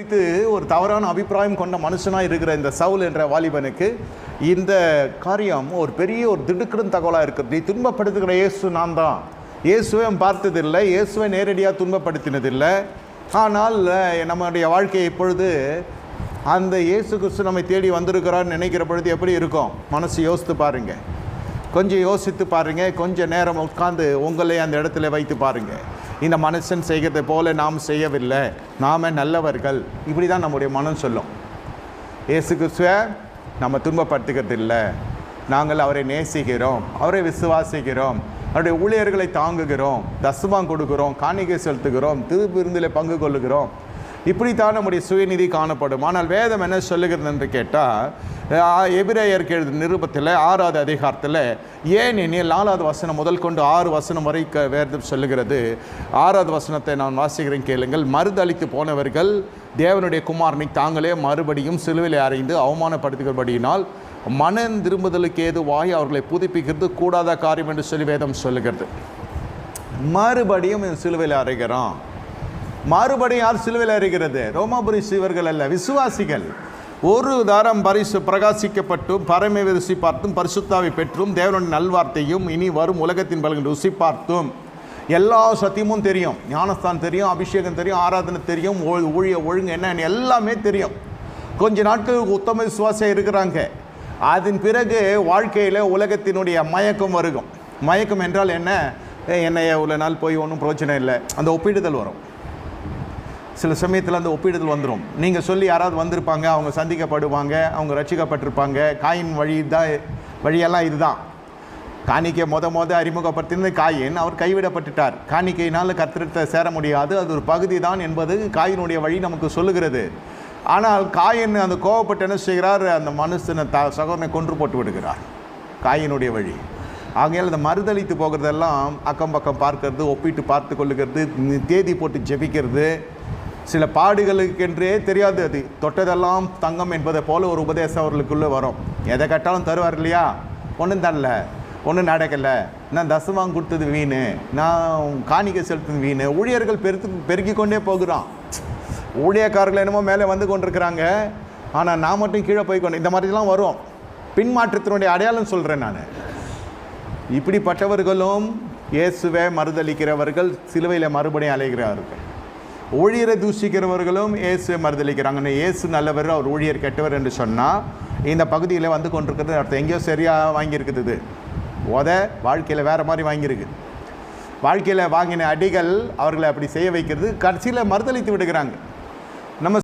குறித்து ஒரு தவறான அபிப்பிராயம் கொண்ட மனுஷனாக இருக்கிற இந்த சவுல் என்ற வாலிபனுக்கு இந்த காரியம் ஒரு பெரிய ஒரு திடுக்கிடும் தகவலாக இருக்குது நீ துன்பப்படுத்துகிற இயேசு நான் தான். இயேசுவை பார்த்ததில்லை. இயேசுவை நேரடியாக துன்பப்படுத்தினதில்லை. ஆனால் நம்மளுடைய நம்முடைய இப்பொழுது அந்த இயேசு கிறிஸ்து நம்மை தேடி வந்திருக்கிறான்னு நினைக்கிற பொழுது எப்படி இருக்கும்? மனசு யோசித்து பாருங்கள் கொஞ்சம் யோசித்து பாருங்கள் கொஞ்சம் நேரம் உட்காந்து உங்களை அந்த இடத்துல வைத்து பாருங்கள் இந்த மனுஷன் செய்கிறது போல நாம் செய்யவில்லை. நாம் நல்லவர்கள். இப்படி தான் நம்முடைய மனம் சொல்லும். இயேசு கிறிஸ்துவ நம்ம துன்பப்படுத்துகிறது இல்லை நாங்கள் அவரை நேசிக்கிறோம். அவரை விசுவாசிக்கிறோம். அவருடைய ஊழியர்களை தாங்குகிறோம். தசமாம் கொடுக்கிறோம். காணிக்கை செலுத்துகிறோம். திருவிருந்தில் பங்கு கொள்ளுகிறோம். இப்படித்தான் நம்முடைய சுயநிதி காணப்படும். ஆனால் வேதம் என்ன சொல்லுகிறது என்று கேட்டால் எபிரேயருக்கு எழுதின நிருபத்தில் ஆறாவது அதிகாரத்தில் ஏன் எனில் நாலாவது வசனம் முதல் கொண்டு ஆறு வசனம் வரை க- வேதம் சொல்லுகிறது? ஆறாவது வசனத்தை நான் வாசிக்கிறேன் கேளுங்கள். மறுதளித்து போனவர்கள் தேவனுடைய குமாரனை தாங்களே மறுபடியும் சிலுவிலை அறைந்து அவமானப்படுத்துகிறபடியினால் மனம் திரும்புதலுக்கு ஏதுவாய் அவர்களை புதுப்பிக்கிறது கூடாத காரியம் என்று சொல்லி வேதம் சொல்லுகிறது. மறுபடியும் சிலுவையில் அறைகிறான். மாறுபடியும் யார் சிலுவையில் அறிகிறது. ரோமாபுரி சிவர்கள் அல்ல விசுவாசிகள். ஒரு தாரம் பரிசு பிரகாசிக்கப்பட்டும் பரமை ருசி பார்த்தும் பரிசுத்தாவை பெற்றும் தேவனுடைய நல்வார்த்தையும் இனி வரும் உலகத்தின் பலன் ருசி பார்த்தும். எல்லா சத்தியமும் தெரியும். ஞானஸ்தான் தெரியும் அபிஷேகம் தெரியும் ஆராதனை தெரியும் ஊழிய ஒழுங்கு என்னன்னு எல்லாமே தெரியும். கொஞ்ச நாட்களுக்கு உத்தம விசுவாசம் இருக்கிறாங்க. அதன் பிறகு வாழ்க்கையில் உலகத்தினுடைய மயக்கம் வருகும். மயக்கம் என்றால் என்ன? என்னைய இவ்வளோ நாள் போய் ஒன்றும் பிரச்சனை இல்லை. அந்த ஒப்பிடுதல் வரும். சில சமயத்தில் அந்த ஒப்பிடுதல் வந்துடும் நீங்கள் சொல்லி யாராவது வந்திருப்பாங்க அவங்க சந்திக்கப்படுவாங்க அவங்க ரட்சிக்கப்பட்டிருப்பாங்க காயின் வழி தான் வழியெல்லாம் இதுதான். காணிக்கை மொத மொத அறிமுகப்படுத்தினது காயின் அவர் கைவிடப்பட்டுட்டார். காணிக்கையினால் கத்திரத்தை சேர முடியாது அது ஒரு பகுதி தான் என்பது காயினுடைய வழி நமக்கு சொல்லுகிறது. ஆனால் காயின் அந்த கோவப்பட்டு என்ன செய்கிறார் அந்த மனுஷனை த சகோதரனை கொன்று போட்டு விடுகிறார். காயினுடைய வழி. ஆகையால் இந்த மறுதளித்து போகிறதெல்லாம் அக்கம் பக்கம் பார்க்கறது ஒப்பிட்டு பார்த்து கொள்ளுகிறது தேதி போட்டு ஜெபிக்கிறது சில பாடுகளுக்கென்றே தெரியாது. அது தொட்டதெல்லாம் தங்கம் என்பதை போல ஒரு உபதேசம் அவர்களுக்குள்ளே வரும். எதை கட்டாலும் தருவார் இல்லையா? ஒன்றும் தரல. ஒன்றும் நடக்கலை. நான் தசமாங்க கொடுத்தது வீணு. நான் காணிக்கை செலுத்தது வீணு. ஊழியர்கள் பெருத்து பெருக்கி கொண்டே போகிறான். ஊழியக்காரர்கள் என்னமோ மேலே வந்து கொண்டிருக்கிறாங்க. ஆனால் நான் மட்டும் கீழே போய் கொண்டு இந்த மாதிரிலாம் வரும். பின்மாற்றத்தினுடைய அடையாளம் சொல்கிறேன் நான். இப்படிப்பட்டவர்களும் இயேசுவை மறுதளிக்கிறவர்கள் சிலுவையில் மறுபடியும் அலைகிறார்கள். ஊழியரை தூஷிக்கிறவர்களும் இயேசு மறுதளிக்கிறாங்க இயேசு நல்லவர் அவர் ஊழியர் கெட்டவர் என்று சொன்னால் இந்த பகுதியில் வந்து கொண்டிருக்கிறது அர்த்தம். எங்கேயோ சரியாக வாங்கியிருக்குது உத வாழ்க்கையில் வேறு மாதிரி வாங்கியிருக்கு. வாழ்க்கையில் வாங்கின அடிகள் அவர்களை அப்படி செய்ய வைக்கிறது. கடைசியில் மறுதளித்து விடுகிறாங்க. நம்ம